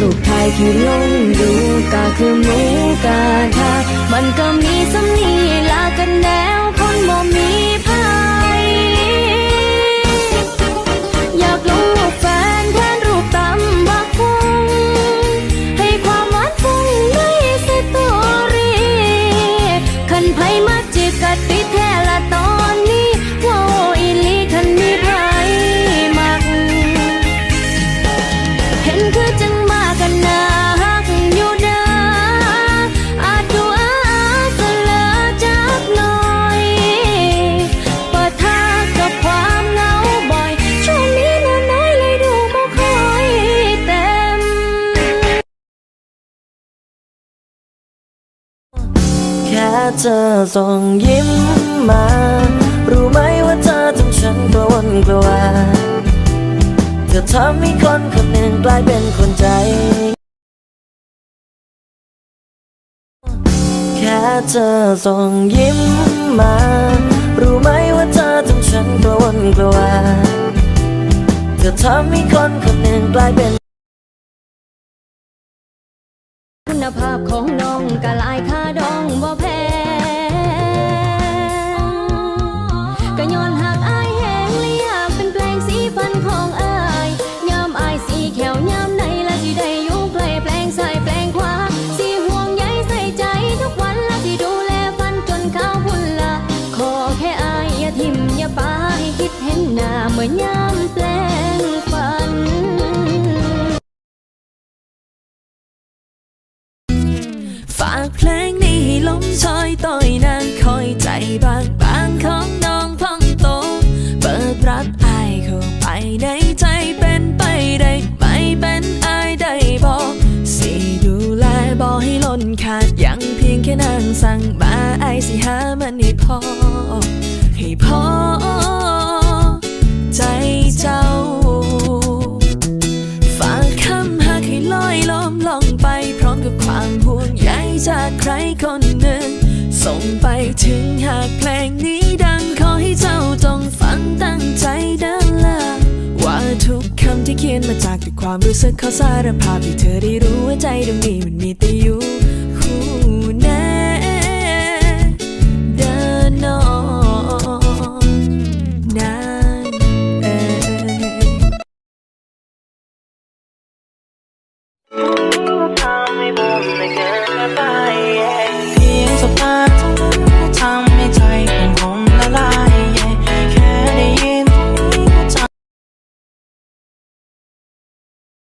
รูปถ่ายที่ลงดูกาคือหมูกาทามันก็มีสำนีย เธอส่งยิ้มมา รู้ไหมว่าเธอทำฉันกระวนกระวายเธอทำให้คนคนหนึ่งกลายเป็นคนใจ แค่เธอส่งยิ้มมา รู้ไหมว่าเธอทำฉันกระวนกระวายเธอทำให้คนคนหนึ่งกลายเป็น คุณภาพของน้องกะลายค่า ฝากเพลงนี้ให้ลมชอยต่อยนางคอยใจบางบางของน้องพองโต เปิดรับอายเข้าไปในใจเป็นไปได้ไม่เป็นอายได้บอกสิดูแลบอกให้ล้นขาดยังเพียงแค่นางสั่งมาอายสิหามันให้พอให้พอ รคนหนึ่ง ส่งไปถึงหากเพลงนี้ดังขอให้เจ้าจงฟังตั้งใจดังละว่าทุกคำที่เขียนมาจากแต่ความรู้สึกขอสารภาพให้เธอได้รู้ว่าใจดวงนี้